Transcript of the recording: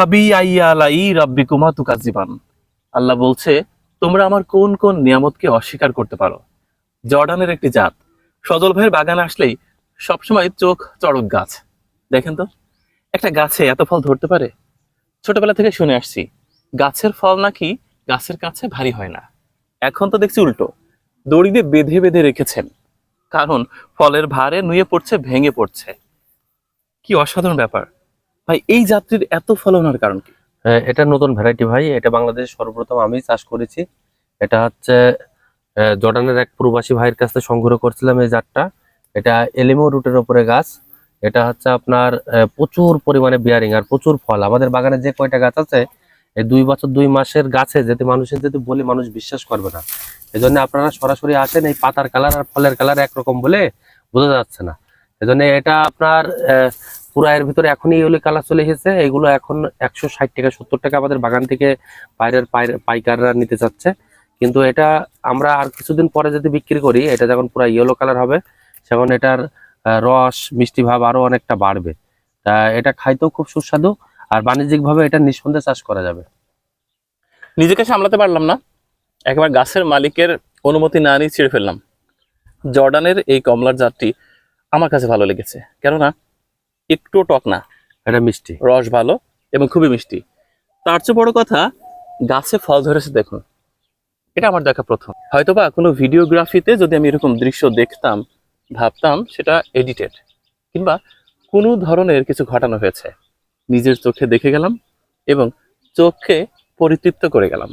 ফাবি আইয়া আলাই রাব্বিকুমা তুকাজিবান আল্লাহ বলছে, তোমরা আমার কোন কোন নিয়ামতকে অস্বীকার করতে পারো? জর্ডানের একটি জাত। সজল ভাইয়ের বাগানে আসলেই সবসময় চোখ চড়ক গাছ। দেখেন তো, একটা গাছে এত ফল ধরতে পারে? ছোটবেলা থেকে শুনে আসছি, গাছের ফল নাকি গাছের কাছে ভারী হয় না। এখন তো দেখছি উল্টো, দড়ি দিয়ে বেঁধে বেঁধে রেখেছেন। কারণ ফলের ভারে নুয়ে পড়ছে, ভেঙে পড়ছে। কি অসাধারণ ব্যাপার। ভাই এই যাত্রীর এত ফলনের কারণ কি? হ্যাঁ, এটা নতুন ভ্যারাইটি ভাই এটা বাংলাদেশে সর্বপ্রথম আমি চাষ করেছি। এটা হচ্ছে জর্ডানের এক প্রবাসী ভাইয়ের কাছ থেকে সংগ্রহ করছিলাম এই জাতটা। এটা এলিমো রুটের উপরে গাছ। এটা হচ্ছে আপনার প্রচুর পরিমাণে বিয়ারিং আর প্রচুর ফল। আমাদের বাগানে যে কয়টা গাছ আছে এই দুই বছর দুই মাসের গাছে যদি মানুষের যদি বলি মানুষ বিশ্বাস করবে না। এই জন্য আপনারা সরাসরি আসেন এই পাতার কালার আর ফলের কালার একরকম বলে বোঝা যাচ্ছে না। এই জন্য এটা আপনার পুরা এর ভিতরে এখনই এগুলো কালার চলে এসেছে। এগুলো এখন একশো ষাট টাকা, সত্তর টাকা আমাদের বাগান থেকে বাইরের পাইকাররা নিতে চাচ্ছে। কিন্তু এটা আমরা আর কিছুদিন পরে যদি বিক্রি করি, এটা যখন পুরো ইয়েলো কালার হবে তখন এটার রস, মিষ্টি ভাব আরও অনেকটা বাড়বে। তা এটা খাইতেও খুব সুস্বাদু আর বাণিজ্যিকভাবে এটা নিঃসন্দেহে চাষ করা যাবে। নিজেকে সামলাতে পারলাম না। একবার গাছের মালিকের অনুমতি না নিয়ে ছিঁড়ে ফেললাম। জর্ডানের এই কমলার জাতটি আমার কাছে ভালো লেগেছে। কেননা একটু টক না। এটা মিষ্টি। রস ভালো এবং খুবই মিষ্টি। তার চেয়ে বড় কথা গাছে ফল ধরেছে দেখুন। এটা আমার দেখা প্রথম। হয়তোবা কোনো ভিডিওগ্রাফিতে যদি আমি এরকম দৃশ্য দেখতাম ভাবতাম সেটা এডিটেড কিংবা কোনো ধরনের কিছু ঘটানো হয়েছে। নিজের চোখে দেখে গেলাম এবং চোখে পরিতৃপ্ত করে গেলাম।